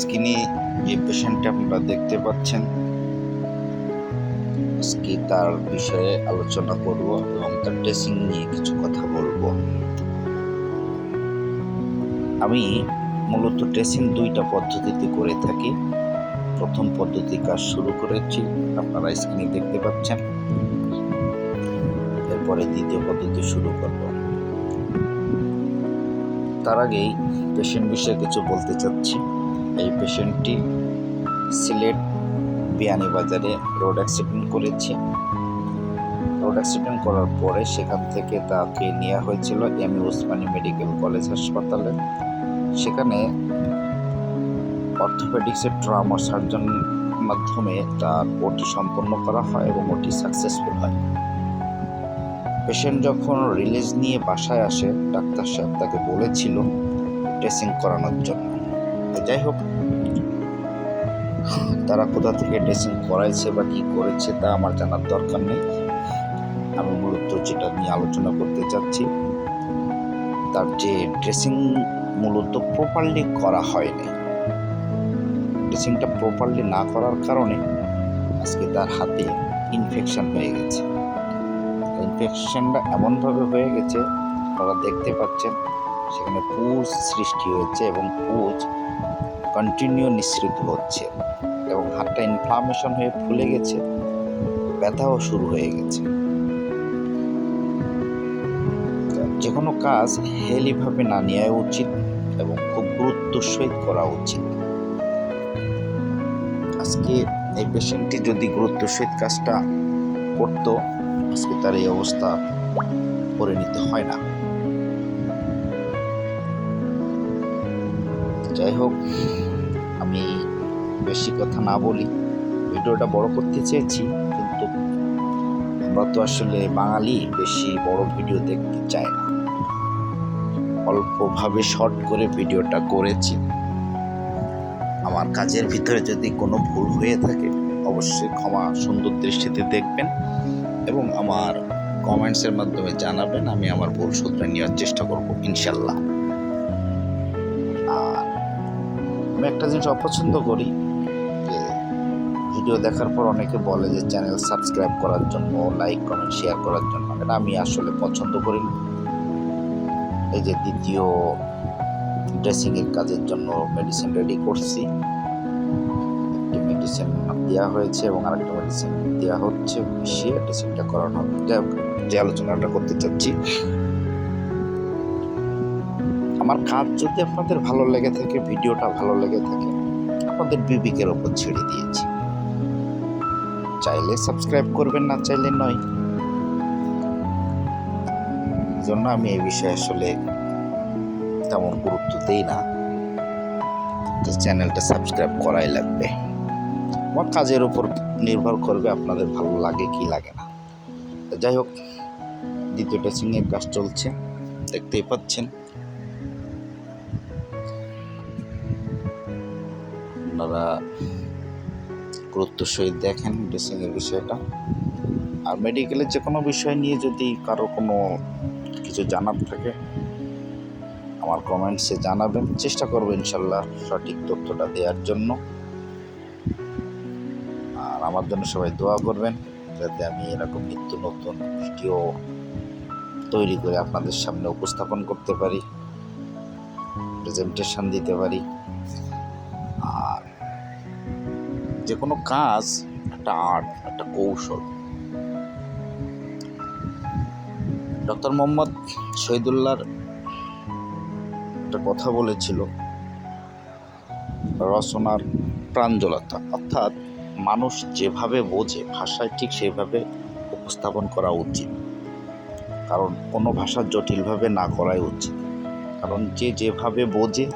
স্ক্রিনে যে পেশেন্টটা আপনারা দেখতে পাচ্ছেন, আজকে তার বিষয়ে আলোচনা করব এবং তার ড্রেসিং নিয়ে কিছু কথা বলব। আমি মূলত ড্রেসিং দুইটা পদ্ধতিতে করে থাকি। প্রথম পদ্ধতি কাজ শুরু করেছি, আপনারা স্ক্রিনে দেখতে পাচ্ছেন। এরপরে দ্বিতীয় পদ্ধতি শুরু করব। তার আগেই পেশেন্ট বিষয়ে কিছু বলতে চাচ্ছি। এই পেশেন্টটি সিলেট বিয়ানীবাজারে রোড অ্যাক্সিডেন্ট করেছে। রোড অ্যাক্সিডেন্ট করার পরে সেখান থেকে তাকে নেওয়া হয়েছিল এম উসমানী মেডিকেল কলেজ হাসপাতালে। সেখানে অর্থোপেডিক্সের ট্রামা সার্জন মাধ্যমে তার ওটি সম্পন্ন করা হয় এবং ওটি সাকসেসফুল হয়। পেশেন্ট যখন রিলিজ নিয়ে বাসায় আসে, ডাক্তার সাহেব তাকে বলেছিল, ড্রেসিং করানোর জন্য। যাই হোক, তারা কোথা থেকে ড্রেসিং করাইছে বা কী করেছে তা আমার জানার দরকার নেই। আমি মূলত যেটা নিয়ে আলোচনা করতে চাচ্ছি, তার যে ড্রেসিং মূলত প্রপারলি করা হয়নি। ড্রেসিংটা প্রপারলি না করার কারণে আজকে তার হাতে ইনফেকশন হয়ে গেছে। ইনফেকশনটা এমনভাবে হয়ে গেছে, আপনারা দেখতে পাচ্ছেন, সেখানে পুজ সৃষ্টি হয়েছে এবং পুজ কন্টিনিউ নিঃসৃত হচ্ছে এবং হাতটা ইনফ্লামেশন হয়ে ফুলে গেছে, ব্যথাও শুরু হয়ে গেছে। যে কোনো কাজ হেলিভাবে না নেওয়া উচিত এবং খুব গুরুত্ব সহিত করা উচিত। আজকে এই পেশেন্টটি যদি গুরুত্ব সহিত কাজটা করতো, আজকে তার এই অবস্থা পরিণত হয় না। যাই হোক, আমি বেশি কথা না বলি। ভিডিওটা বড় করতে চেয়েছি, কিন্তু আমরা তো আসলে বাঙালি, বেশি বড় ভিডিও দেখতে চাই না। অল্পভাবে শর্ট করে ভিডিওটা করেছি। আমার কাজের ভিতরে যদি কোনো ভুল হয়ে থাকে, অবশ্যই ক্ষমা সুন্দর দৃষ্টিতে দেখবেন এবং আমার কমেন্টসের মাধ্যমে জানাবেন, আমি আমার ভুল শুধরে নেওয়ার চেষ্টা করব, ইনশাল্লাহ। আমি একটা জিনিস অপছন্দ করি, যে ভিডিও দেখার পর অনেকে বলে যে চ্যানেল সাবস্ক্রাইব করার জন্য, লাইক, কমেন্ট, শেয়ার করার জন্য। এটা আমি আসলে পছন্দ করি এই যে দ্বিতীয় ড্রেসিংয়ের কাজের জন্য মেডিসিন রেডি করছি। একটি মেডিসিন দেওয়া হয়েছে এবং আরেকটা মেডিসিন দেওয়া হচ্ছে, মিশিয়ে ড্রেসিংটা করানো হোক, যে আলোচনাটা করতে চাচ্ছি আমার কাজ যদি আপনাদের ভালো লেগে থাকে, ভিডিওটা ভালো লেগে থাকে, আপনাদের বিবেকের ওপর ছেড়ে দিয়েছি। চাইলে সাবস্ক্রাইব করবেন না, চাইলে নয়। জন্য আমি এই বিষয়ে আসলে তেমন গুরুত্ব দিই না। চ্যানেলটা সাবস্ক্রাইব করাই লাগবে। আমার কাজের উপর নির্ভর করবে আপনাদের ভালো লাগে কি লাগে না। যাই হোক দ্বিতীয় ড্রেসিংয়ের কাজ চলছে। দেখতেই পাচ্ছেন। আপনারা গুরুত্ব সহিত দেখেন ড্রেসিংয়ের বিষয়টা। আর মেডিকেলের যে কোনো বিষয় নিয়ে যদি কারও কোনো কিছু জানার থাকে, আমার কমেন্টসে জানাবেন। চেষ্টা করব ইনশাল্লাহ সঠিক তথ্যটা দেওয়ার জন্য। আর আমার জন্য সবাই দোয়া করবেন, যাতে আমি এরকম নিত্য নতুন ভিডিও তৈরি করে আপনাদের সামনে উপস্থাপন করতে পারি, প্রেজেন্টেশন দিতে পারি। যে কোনো কাজ, একটা আর্ট, একটা কৌশল। ডক্টর মোহাম্মদ শহীদুল্লাহর একটা কথা বলেছিল রচনার প্রাঞ্জলতা। অর্থাৎ মানুষ যেভাবে বোঝে, ভাষায় ঠিক সেইভাবে উপস্থাপন করা উচিত। কারণ কোনো ভাষা জটিলভাবে না করাই উচিত। কারণ যে যেভাবে বোঝে,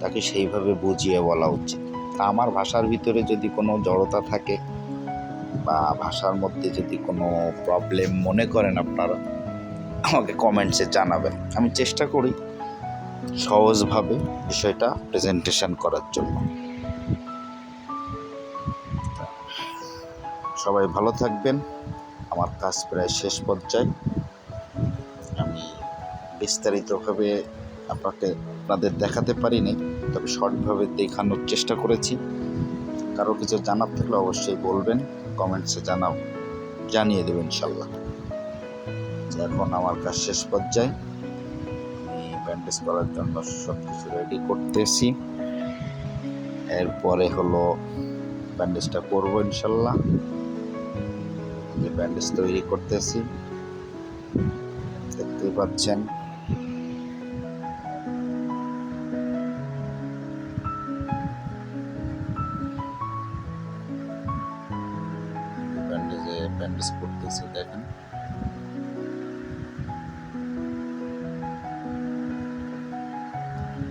তাকে সেইভাবে বুঝিয়ে বলা উচিত। তা আমার ভাষার ভিতরে যদি কোনো জড়তা থাকে বা ভাষার মধ্যে যদি কোনো প্রবলেম মনে করেন আপনারা, আমাকে কমেন্টসে জানাবেন। আমি চেষ্টা করি সহজভাবে বিষয়টা প্রেজেন্টেশন করার জন্য। সবাই ভালো থাকবেন। আমার কাজ প্রায় শেষ পর্যায়ে। আমি বিস্তারিতভাবে আপনাকে, আপনাদের দেখাতে পারিনি। তবে শর্টভাবে দেখানোর চেষ্টা করেছি। কারও কিছু জানার থাকলে অবশ্যই বলবেন কমেন্টসে জানাও, জানিয়ে দেবেন ইনশাল্লাহ এখন আমার কাজ শেষ পর্যায়ে। আমি ব্যান্ডেজ করার জন্য সব কিছু রেডি করতেছি। এরপরে হলো ব্যান্ডেজটা করব ইনশাল্লাহ যে ব্যান্ডেজ তৈরি করতেছি। দেখতেই পাচ্ছেন ব্যান্ডেজ করতেছি দেখেন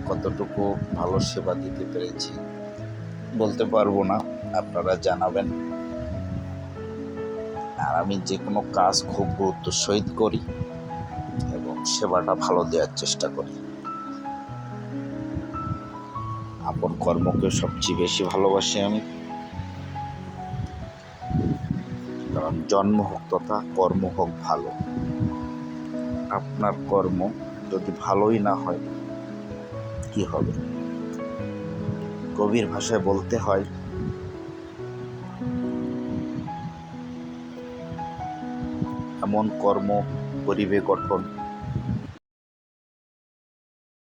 কতটুকু ভালো সেবা দিতে পেরেছি বলতে পারব না, আপনারা জানাবেন। আর আমি যে কোনো কাজ খুব গুরুত্ব সহিত করি এবং সেবাটা ভালো দেওয়ার চেষ্টা করি। আপন কর্মকে সবচেয়ে বেশি ভালোবাসি আমি। জন্ম হোক তথা কর্ম হোক ভালো। আপনার কর্ম যদি ভালোই না হয়, কি হবে? কবির ভাষায় বলতে হয়, এমন কর্ম করিবে গঠন